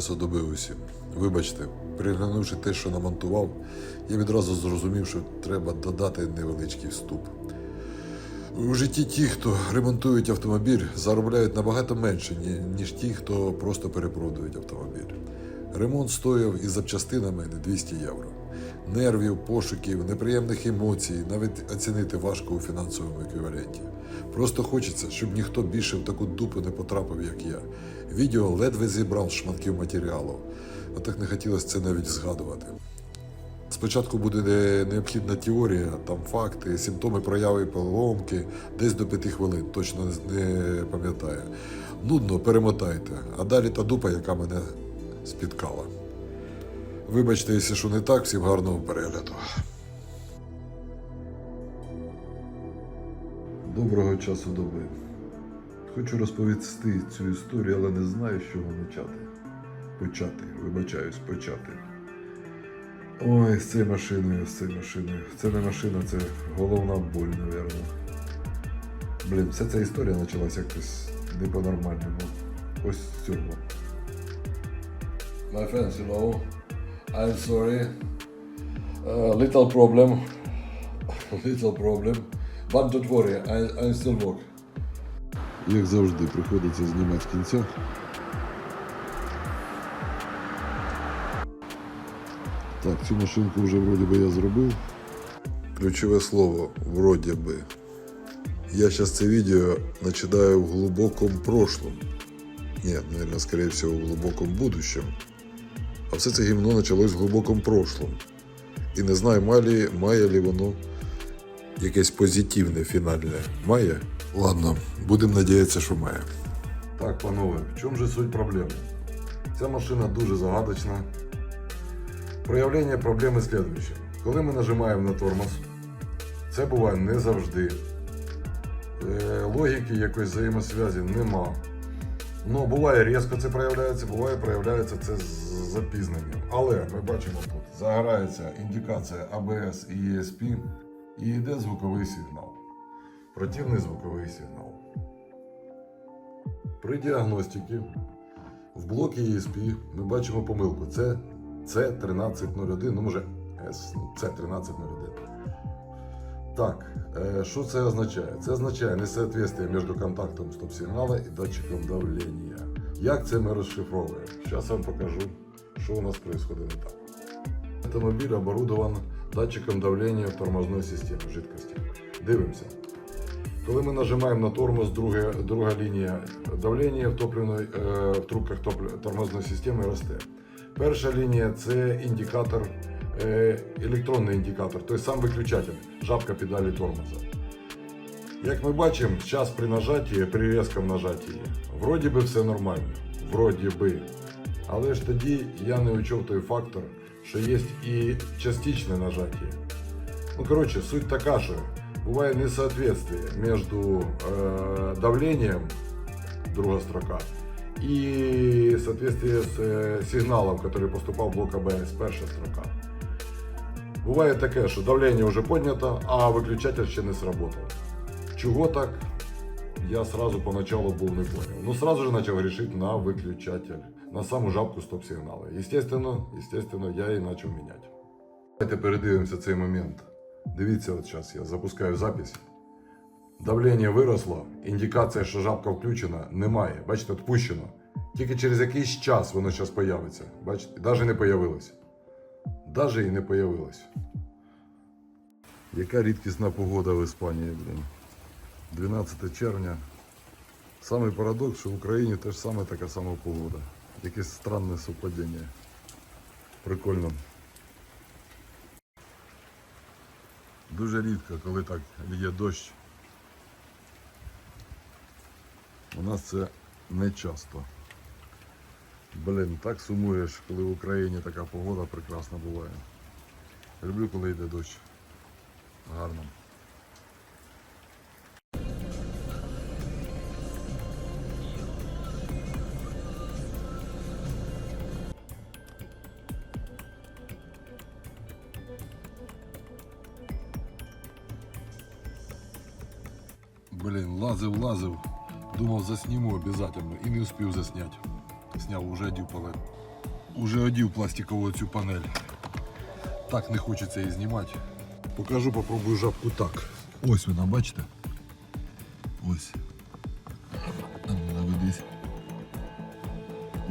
Доброго часу доби усім. Вибачте, переглянувши те, що намонтував, я відразу зрозумів, що треба додати невеличкий вступ. У житті ті, хто ремонтують автомобіль, заробляють набагато менше, ніж ті, хто просто перепродують автомобіль. Ремонт стояв із запчастинами не 200 євро. Нервів, пошуків, неприємних емоцій навіть оцінити важко у фінансовому еквіваленті. Просто хочеться, щоб ніхто більше в таку дупу не потрапив, як я. Відео ледве зібрав шматків матеріалу. Отак не хотілося це навіть згадувати. Спочатку буде необхідна теорія, там факти, симптоми прояви поломки, десь до п'яти хвилин, точно не- не пам'ятаю. Нудно перемотайте, а далі та дупа, яка мене спіткала. Вибачте, якщо що не так, всім гарного перегляду. Доброго часу доби. Хочу розповісти цю історію, але не знаю, з чого почати. Почати, вибачаюсь, почати. Ой, з цією машиною, з цією машиною. Це не машина, це головна боль, напевно. Блін, вся ця історія почалася якось не по-нормальному. Ось з цього. My friends, you know, I'm sorry. Uh, little problem. little problem. Worry, I, still work. Як завжди, приходиться знімати з кінця. Так, цю машинку вже вроді би я зробив. Ключове слово вроді би. Я зараз це відео починаю в глибокому прошлом. Ні, наверное, скорее всего, в глибокому будущем. А все це гімно почалось в глибокому прошлом. І не знаю, має, має ли воно якесь позитивне фінальне. Має? Ладно, будемо надіятися, що має. Так, панове, в чому же суть проблеми? Ця машина дуже загадочна. Проявлення проблеми слідуюче. Коли ми нажимаємо на тормоз, це буває не завжди. Е, логіки якоїсь взаємосвязі нема. Ну, буває різко це проявляється, буває проявляється це з запізненням. Але ми бачимо тут, загорається індикація ABS і ESP і йде звуковий сигнал. Противний звуковий сигнал. При діагностиці в блокі ESP ми бачимо помилку. Це C1301, ну може S, ну, C1301. Так, е, що це означає? Це означає несоответствие між контактом стоп-сигнала і датчиком давлення. Як це ми розшифровуємо? Зараз вам покажу, що у нас відбувається не так. Автомобіль оборудован датчиком давлення тормозної системи жидкості. Дивимося. Коли ми нажимаємо на тормоз, друга, друга лінія давлення в, топливної, е, в трубках тормозної системи росте. Перша лінія це індикатор, е, електронний індикатор, тобто сам виключатель, жабка педалі тормоза. Як ми бачимо, зараз при нажатті, при різкому нажатті, вроді би все нормально. Вроді би. Але ж тоді я не учов той фактор, що є і частичне нажаття. Ну, коротше, суть така, що буває несоответствие між е, давлением, друга строка, і соответствие з е, сигналом, який поступав в блок АБС, перша строка. Буває таке, що давлення вже піднято, а виключатель ще не сработав. Чого так? Я сразу поначалу був не понял. Ну, сразу же почав грішити на виключатель, На саму жабку стоп-сигнала. Естественно, естественно, я її почав міняти. Давайте передивимося цей момент. Дивіться, от зараз я запускаю запись. Давлення виросло, індикація, що жабка включена, немає. Бачите, відпущено. Тільки через якийсь час воно зараз появиться. Бачите, навіть не появилось. Навіть і не появилось. Яка рідкісна погода в Іспанії, блін. 12 червня. Самий парадокс, що в Україні теж саме така сама погода. Якесь странне совпадіння. Прикольно. Дуже рідко, коли так є дощ. У нас це не часто. Блін, так сумуєш, коли в Україні така погода прекрасна буває. Люблю, коли йде дощ. Гарно. Блін, лазив, лазив. Думав, засніму обов'язково і не успів засняти. Сняв, уже одів панель. Уже одів пластикову цю панель. Так не хочеться її знімати. Покажу, попробую жабку так. Ось вона, бачите? Ось. Ну, наведись.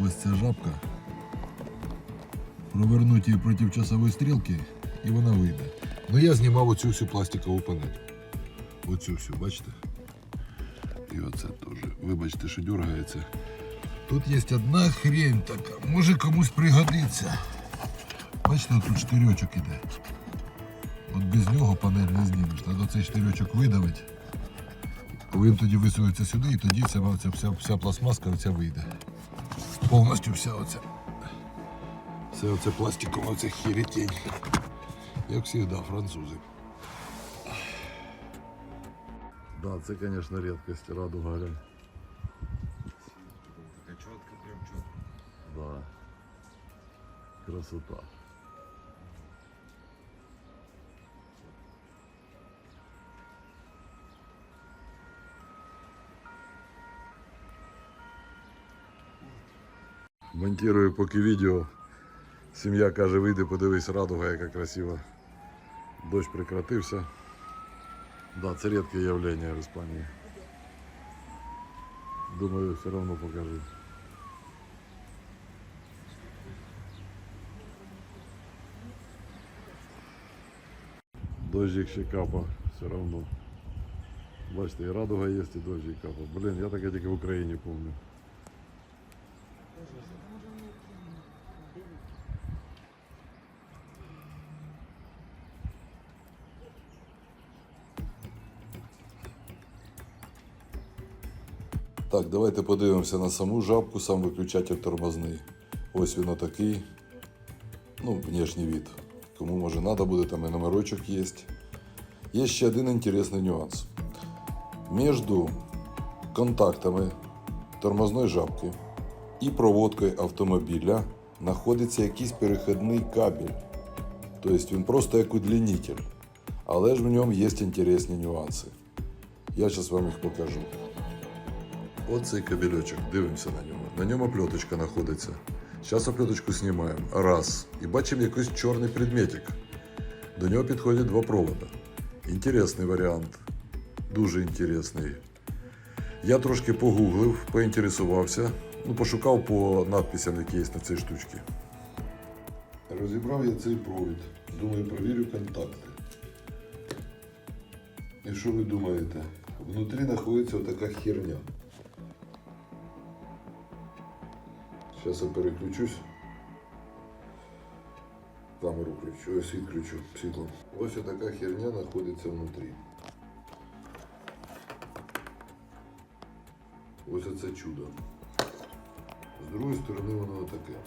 Ось ця жабка. Провернуть її проти часової стрілки і вона вийде. Ну я знімав оцю всю пластикову панель. Оцю всю, бачите? І оце теж. Вибачте, що дергається. Тут є одна хрень така, може комусь пригодиться. Бачите, тут штирьочок іде. От без нього панель не знімеш. Треба цей штирьочок видавить. Він тоді висунеться сюди і тоді вся, вся, вся, вся пластмаска оця вийде. Повністю вся оця. Все оце пластикове, оце хірітень. Як завжди, французи. Да, це, звісно, рідкость, радуга глянь. Такая четко, прям четко. Да. Красота. Монтирую поки відео. Сім'я каже, вийди, подивись, радуга, яка красива. Дощ прекратився. Да, це рідке явлення в Іспанії. Думаю, все одно покажу. Дождик ще капа, все равно. Бачите, і радуга є, і дождик капа. Блін, я таке тільки в Україні пам'ятаю. Так, давайте подивимося на саму жабку, сам виключатель тормозний. Ось він отакий. Ну, внешній від. Кому може треба буде, там і номерочок є. Є ще один інтересний нюанс. Між контактами тормозної жабки і проводкою автомобіля знаходиться якийсь перехідний кабель. Тобто він просто як удлінитель. Але ж в ньому є інтересні нюанси. Я зараз вам їх покажу. Оцей кабельочок, дивимося на нього. На ньому оплеточка знаходиться. Зараз оплеточку знімаємо. Раз. І бачимо якийсь чорний предметик. До нього підходять два провода. Інтересний варіант. Дуже інтересний. Я трошки погуглив, поінтересувався, ну, пошукав по надписям, які є на цій штучці. Розібрав я цей провід. Думаю, провірю контакти. І що ви думаєте? Внутрі знаходиться отака херня. Сейчас я переключусь. Камеру включу, ой, світ включу, світло. Ось така херня знаходиться внутрі. Ось оце чудо. З другої сторони воно таке.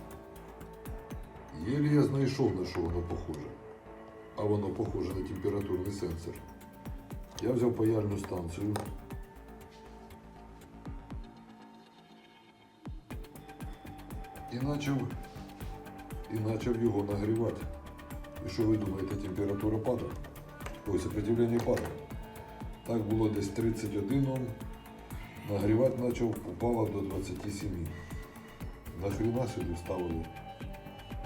Єлі я знайшов, на що воно похоже. А воно похоже на температурний сенсор. Я взяв паяльну станцію. І почав, і почав його нагрівати. І що ви думаєте, температура падає? Ой, сопротивлення падає. Так було десь 31 Ом. Нагрівати почав, упало до 27. Нахрена сюди вставили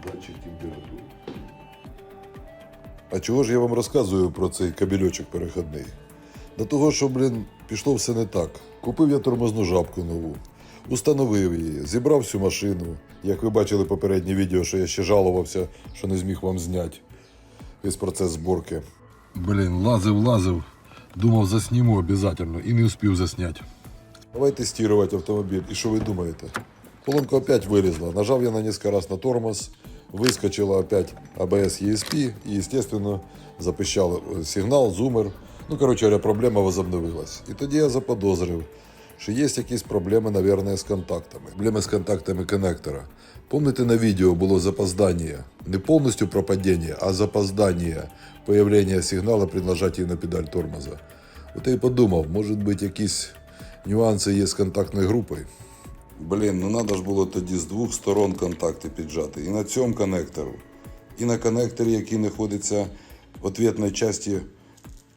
датчик температури. А чого ж я вам розказую про цей кабельочок переходний? До того, що, блін, пішло все не так. Купив я тормозну жабку нову, установив її, зібрав всю машину. Як ви бачили попереднє відео, що я ще жалувався, що не зміг вам зняти весь процес зборки. Блін, лазив, лазив, думав, засніму обов'язково і не успів засняти. Давай тестувати автомобіль. І що ви думаєте? Колонка опять вилізла. Нажав я на несколько раз на тормоз, выскочила опять ABS ESP и, естественно, запищал е, сигнал, зумер. Ну, говоря, проблема возобновилась. І тоді я заподозрив, що є якісь проблеми, наверное, з контактами. Проблеми з контактами коннектора. Помните, на відео було запоздання. Не повністю пропадіння, а запоздання появлення сигналу при нажатии на педаль тормоза. От я й подумав, може бути якісь нюанси є з контактною групою. Блін, ну треба ж було тоді з двох сторон контакти піджати. І на цьому коннектору, і на коннекторі, який знаходиться в ответній часті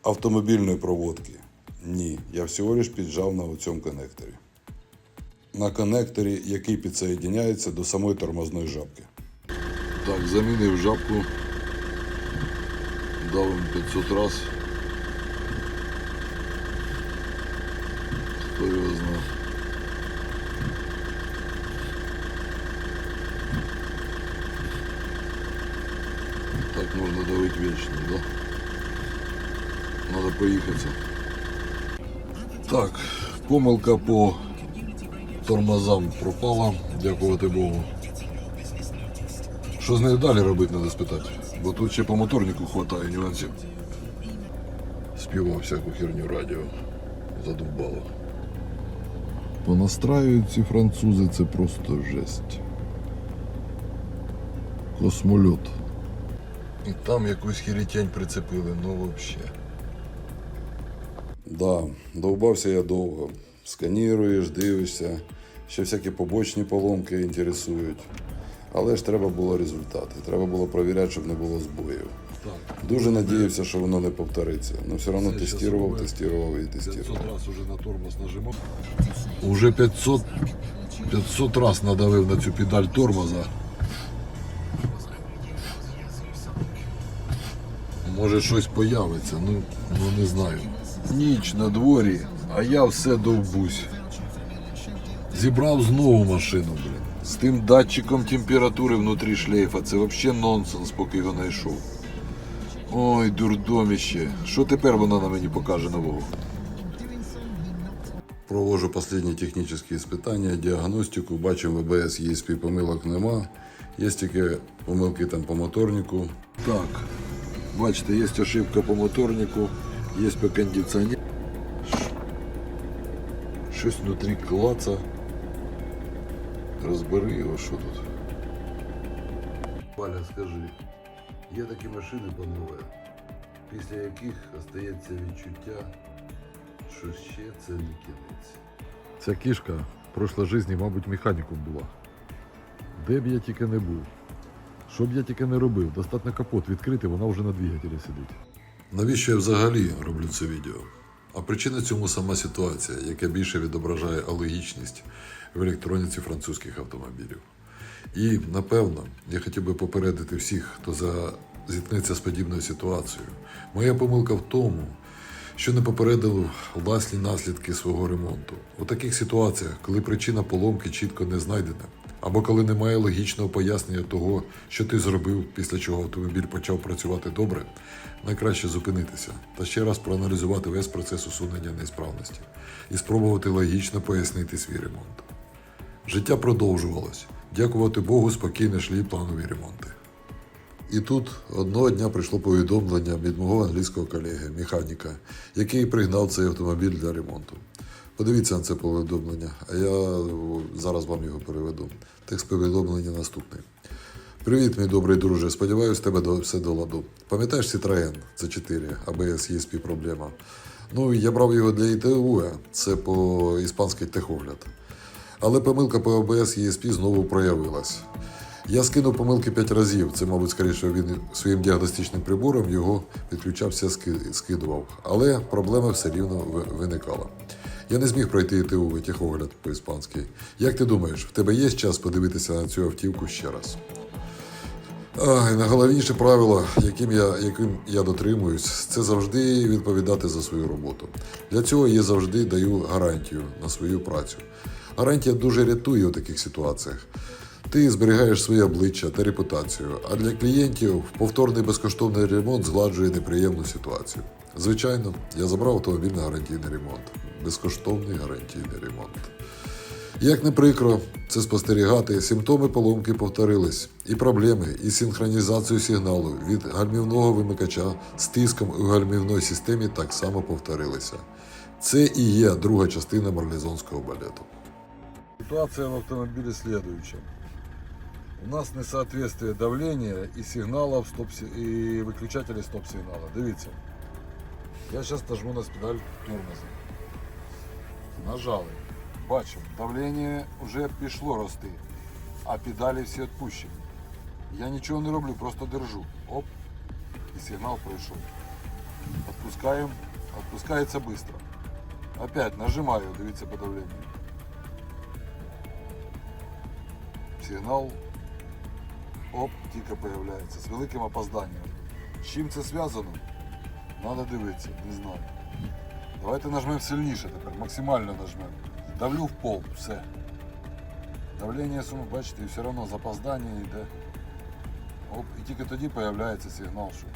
автомобільної проводки. Ні, я всього лиш піджав на цьому коннекторі. на коннекторі, який підсоєдняється до самої тормозної жабки. Так, замінив жабку. Дав їм 500 раз. Хто його знає. Так можна давити вічно, да? Надо поїхати. Так, помилка по тормозам пропала, дякувати Богу. Що з нею далі робити, треба спитати. Бо тут ще по моторнику хватає нюансів. Співав всяку херню радіо. Задовбало. Понастраюють ці французи, це просто жесть. Космольот. І там якусь хірітень прицепили, ну взагалі. Да, довбався я довго. Сканіруєш, дивишся, ще всякі побочні поломки інтересують. Але ж треба було результати. Треба було перевіряти, щоб не було збоїв. Так, Дуже надіявся, що воно не повториться. Але все одно щас тестував, робить. тестував 500 тестував. раз уже на тормоз нажимав. Уже 500, 500 раз надавив на цю педаль тормоза. Може щось появиться, ну, ну не знаю. Ніч на дворі, а я все довбусь. Зібрав знову машину, блін. З тим датчиком температури внутрі шлейфа. Це взагалі нонсенс, поки його знайшов. Ой, дурдоміще. Що тепер вона на мені покаже нового? Провожу останні технічні іспитання, діагностику, бачив в АБС ESP помилок нема. Є тільки помилки там по моторнику. Так, бачите, є ошибка по моторнику, є по кондиціонеру. Щось внутрі клаца. Розбери його, що тут. Валя, скажи, є такі машини, панове, після яких остається відчуття, що ще це не кінець. Ця кішка в прошлій житті, мабуть, механіком була. Де б я тільки не був. Що б я тільки не робив, достатньо капот відкрити, вона вже на двигателі сидить. Навіщо я взагалі роблю це відео? А причина цьому сама ситуація, яка більше відображає алогічність в електроніці французьких автомобілів. І напевно я хотів би попередити всіх, хто за... зіткнеться з подібною ситуацією. Моя помилка в тому, що не попередив власні наслідки свого ремонту. У таких ситуаціях, коли причина поломки чітко не знайдена, або коли немає логічного пояснення того, що ти зробив, після чого автомобіль почав працювати добре, найкраще зупинитися та ще раз проаналізувати весь процес усунення несправності і спробувати логічно пояснити свій ремонт. Життя продовжувалось. Дякувати Богу, спокійно йшли планові ремонти. І тут одного дня прийшло повідомлення від мого англійського колеги, механіка, який пригнав цей автомобіль для ремонту. Подивіться на це повідомлення, а я зараз вам його переведу. Текст повідомлення наступний. Привіт, мій добрий друже. Сподіваюсь, тебе все до ладу. Пам'ятаєш Citroen C4, ABS ESP проблема. Ну, я брав його для ІТУ, це по іспанський техогляд. Але помилка по ABS ESP знову проявилась. Я скинув помилки 5 разів. Це, мабуть, скоріше він своїм діагностичним прибором його підключався, скидував. Але проблема все рівно виникала. Я не зміг пройти ТУ техогляд по-іспанськи. Як ти думаєш, в тебе є час подивитися на цю автівку ще раз? А, найголовніше правило, яким я, яким я дотримуюсь, це завжди відповідати за свою роботу. Для цього я завжди даю гарантію на свою працю. Гарантія дуже рятує у таких ситуаціях. Ти зберігаєш своє обличчя та репутацію, а для клієнтів повторний безкоштовний ремонт згладжує неприємну ситуацію. Звичайно, я забрав автомобіль на гарантійний ремонт. Безкоштовний гарантійний ремонт. Як не прикро це спостерігати, симптоми поломки повторились, і проблеми із синхронізацією сигналу від гальмівного вимикача з тиском у гальмівної системі так само повторилися. Це і є друга частина марлезонського балету. Ситуация в автомобиле следующая. У нас несоответствие давления и сигналов стоп и выключателей стоп-сигнала. Дивіться. Я зараз нажму на педаль тормоза. Нажали. Бачимо, давлення вже пішло рости, а педалі всі відпущені. Я нічого не роблю, просто держу. Оп. І сигнал пройшов. Отпускаємо. Отпускається швидко. Опять нажимаю, дивіться по давлению. сигнал оп, тільки появляється з великим опозданням. З чим це зв'язано? Треба дивитися, не знаю. Давайте нажмемо сильніше тепер, максимально нажмемо. Давлю в пол, все. Давлення суму, бачите, і все одно запоздання йде. Оп, і тільки тоді з'являється сигнал, що,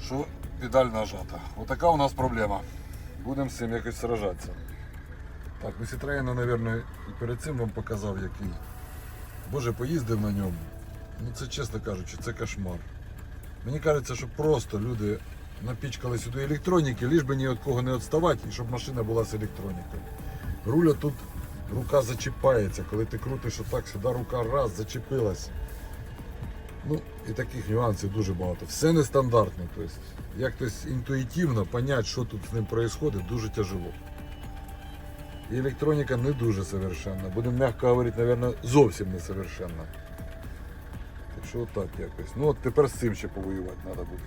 що педаль нажата. Отака у нас проблема. Будемо з цим якось сражатися. Так, ну Citroen, мабуть, і перед цим вам показав, який. Боже, поїздив на ньому. Ну це чесно кажучи, це кошмар. Мені кажеться, що просто люди напічкали сюди електроніки, ліж би ні від кого не відставати, і щоб машина була з електронікою. Руля тут рука зачіпається, коли ти крутиш отак, сюди рука раз зачепилась. Ну, і таких нюансів дуже багато. Все нестандартно. Тобто, як хтось інтуїтивно поняти, що тут з ним відбувається, дуже тяжело. І електроніка не дуже совершенна. Будемо м'яко говорити, мабуть, зовсім не совершенна. Так що отак якось. Ну от тепер з цим ще повоювати треба буде.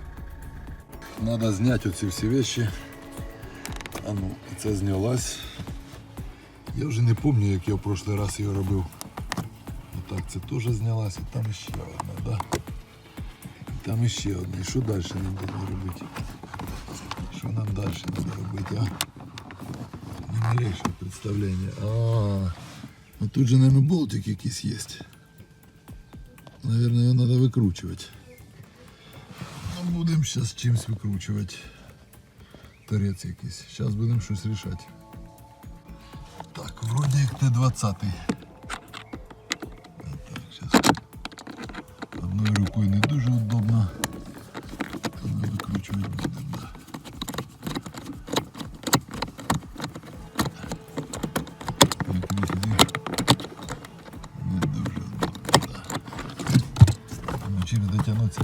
Треба зняти оці всі речі. А ну, і це знялась. Я вже не пам'ятаю, як я в прошлий раз її робив. Отак, це теж знялась, і там ще одна, да? І там ще одна. І що далі нам треба робити? Що нам далі треба робити, а? Ни малейшего представления. А, ну тут же, наверное, болтик якийсь есть. Наверное, его надо выкручивать. будемо зараз чимось викручувати. Торець якийсь. Зараз будемо щось рішати. Так, вроді як не 20-й.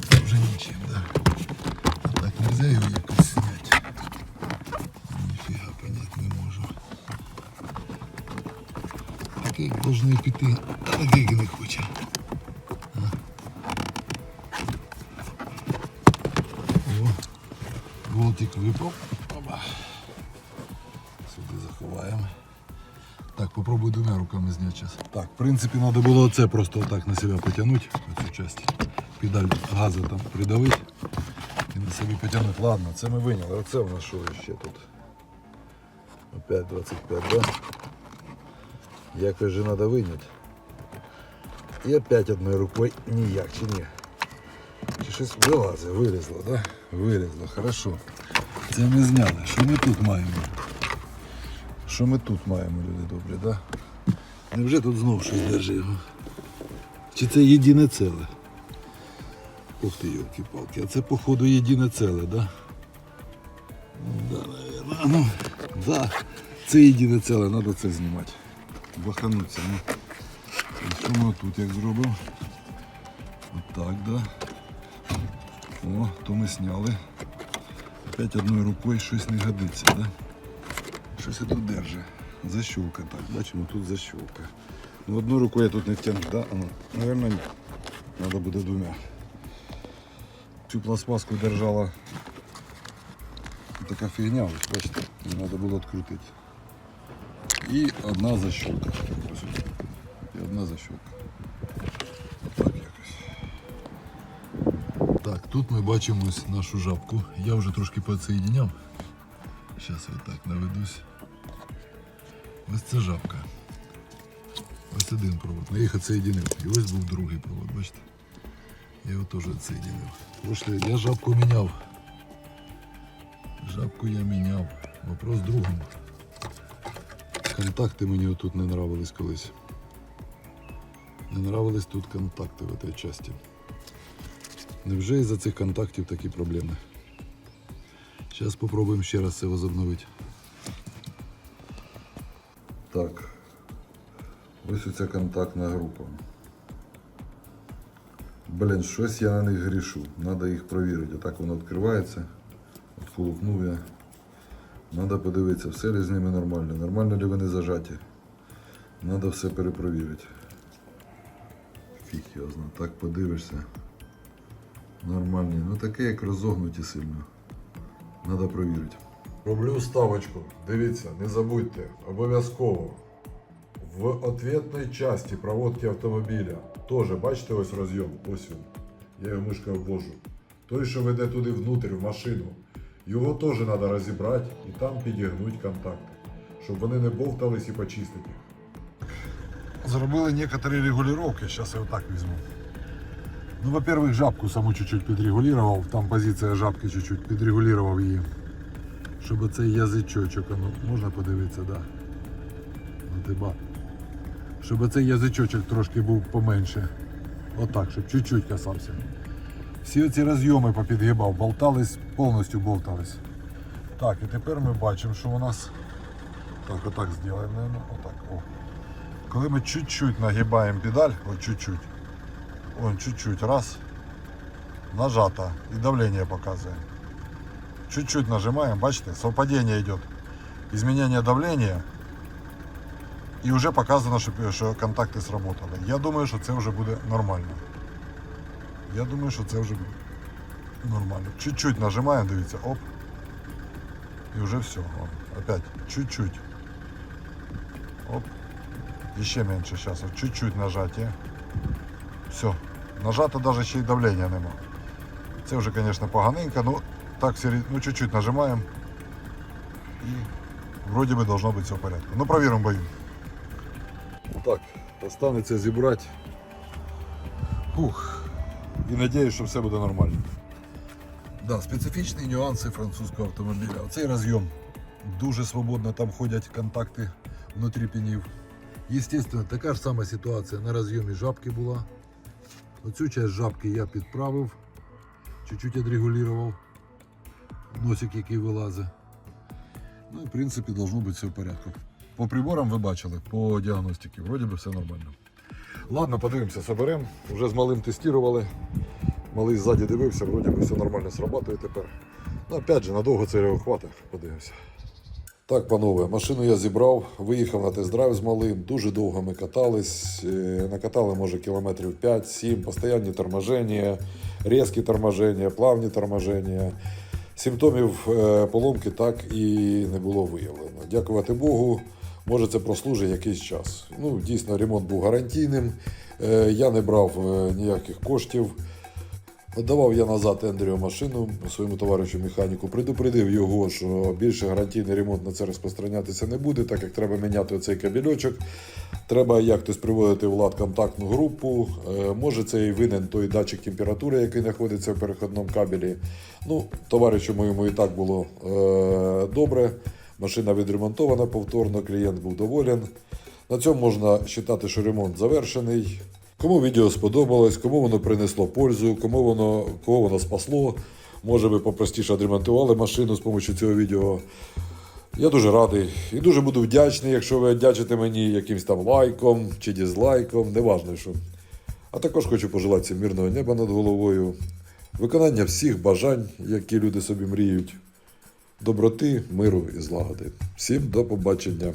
Це вже нічим, да. А так нельзя його якось зняти. Ніфіга понять не можу. Таке як должно піти, а таке не хоче. Болтик випав. Опа. Сюди заховаємо. Так, попробуй двумя руками зняти зараз. Так, в принципі, треба було це просто отак на себе потягнути, оцю часть. Педаль газу там придавити і на собі потягнути. Ладно, це ми виняли. Оце у нас що ще тут? Опять 25, да? Якось же треба виняти. І опять одною рукою ніяк, чи ні? Чи щось вилазить, вилізло, да? Вилізло, хорошо. Це ми зняли. Що ми тут маємо? Що ми тут маємо, люди добрі, да? Невже тут знову щось держи? Чи це єдине ціле? Ух ти, йолки-палки, а це походу єдине ціле, да? Да, наверное. Ну, да. Це єдине ціле, треба це знімати. Бахануться, ну. Що ми тут як зробимо? Отак, да. О, то ми зняли. Опять одною рукою щось не годиться, да? Щось я тут держи. Защелка так, бачимо, тут защелка. Ну, одну рукою я тут не втягну, да? Наверное, ні. Надо буде двома. Цю пластмаску держала така фігня, ось, бачите, її треба було відкрутити. І одна защелка. Ось, І одна защелка. Так якось. Так, тут ми бачимо ось нашу жабку. Я вже трошки підсоєдиняв. Зараз я так наведусь. Ось це жабка. Ось один провод. Я їх відсоєдинив. І ось був другий провод, бачите? Я його теж відсоєдинив. Пошли, я жабку міняв. Жабку я міняв. Вопрос другому. Контакти мені отут не нравились колись. Не нравились тут контакти в цій часті. Невже із-за цих контактів такі проблеми? Зараз спробуємо ще раз це возобновити. Так. Ось оця контактна група. Блін, щось я на них грішу. Треба їх провірити. Отак воно відкривається. Отколупнув я. Треба подивитися, все ли з ними нормально. Нормально ли вони зажаті. Треба все перепровірити. Фіг його знає. Так подивишся. Нормальні. Ну таке як розогнуті сильно. Треба провірити. Роблю ставочку. Дивіться, не забудьте, обов'язково В ответной часті проводки автомобіля теж, бачите, ось розйом, ось він. Я його мишкою обвожу. Той, що веде туди внутрь, в машину, його теж треба розібрати і там підігнути контакти, щоб вони не бовтались і почистити їх. Зробили некоторые регулировки, сейчас я вот так візьму. Ну, во-первых, жабку саму чуть-чуть підрегулював, там позиція жабки чуть-чуть підрегулював її. Щоб оцей язичочок, ну, можна подивитися, да. Ну. Щоб оцей язичочок трошки був поменше. Отак, щоб чуть-чуть касався. Всі оці розйоми попідгибав, болтались, повністю болтались. Так, і тепер ми бачимо, що у нас. Так, отак зробимо, наверное, отак. О. Коли ми чуть-чуть нагибаємо педаль, от чуть-чуть, он чуть-чуть, раз, нажато, і давление показує. Чуть-чуть нажимаем, бачите, совпадение идет. Изменение давления. І вже показано, що, що контакти сработали. Я думаю, що це вже буде нормально. Я думаю, що це вже буде нормально. Чуть-чуть нажимаємо, дивіться, оп. І вже все. Вон, опять чуть-чуть. Оп. Еще меньше сейчас. Чуть-чуть нажатие. Все. Нажато даже ще й давлення нема. Це вже, конечно, поганенько, ну так ну чуть-чуть нажимаємо. І вроде би должно бути все в порядку. Ну провіримо бою. Останеться зібрати. Фух. І надіюсь, що все буде нормально. Да, специфічні нюанси французького автомобіля. Оцей розйом дуже свободно там ходять контакти внутрі пінів. Естественно, така ж сама ситуація на розйомі жабки була. Оцю часть жабки я підправив, чуть-чуть відрегулював носик, який вилазить. Ну, в принципі, должно бути все в порядку. По приборам ви бачили, по діагностиці, вроді би все нормально. Ладно, подивимося, соберемо. Вже з малим тестували. Малий ззаді дивився, вроді би все нормально срабатує тепер. Ну, опять же, надовго це його хватить, подивимося. Так, панове, машину я зібрав, виїхав на тест-драйв з малим. Дуже довго ми катались. е, Накатали, може, кілометрів 5-7, постійні торможення, різкі торможення, плавні торможення. Симптомів е, поломки так і не було виявлено. Дякувати Богу, може це прослужить якийсь час. Ну, дійсно, ремонт був гарантійним. Е, Я не брав е, ніяких коштів. Отдавав я назад Ендрію машину своєму товаришу механіку, предупредив його, що більше гарантійний ремонт на це розпространятися не буде, так як треба міняти оцей кабельочок. Треба як хтось приводити в лад контактну групу. Е, Може, це і винен той датчик температури, який знаходиться в переходному кабелі. Ну, товаришу моєму і так було е, добре. Машина відремонтована повторно, клієнт був доволен. На цьому можна вважати, що ремонт завершений. Кому відео сподобалось, кому воно принесло пользу, кому воно, кого воно спасло. Може ви попростіше відремонтували машину з допомогою цього відео. Я дуже радий і дуже буду вдячний, якщо ви дячите мені якимось там лайком чи дізлайком, неважно що. А також хочу пожелати всім мирного неба над головою, виконання всіх бажань, які люди собі мріють, доброти, миру і злагоди. Всім до побачення.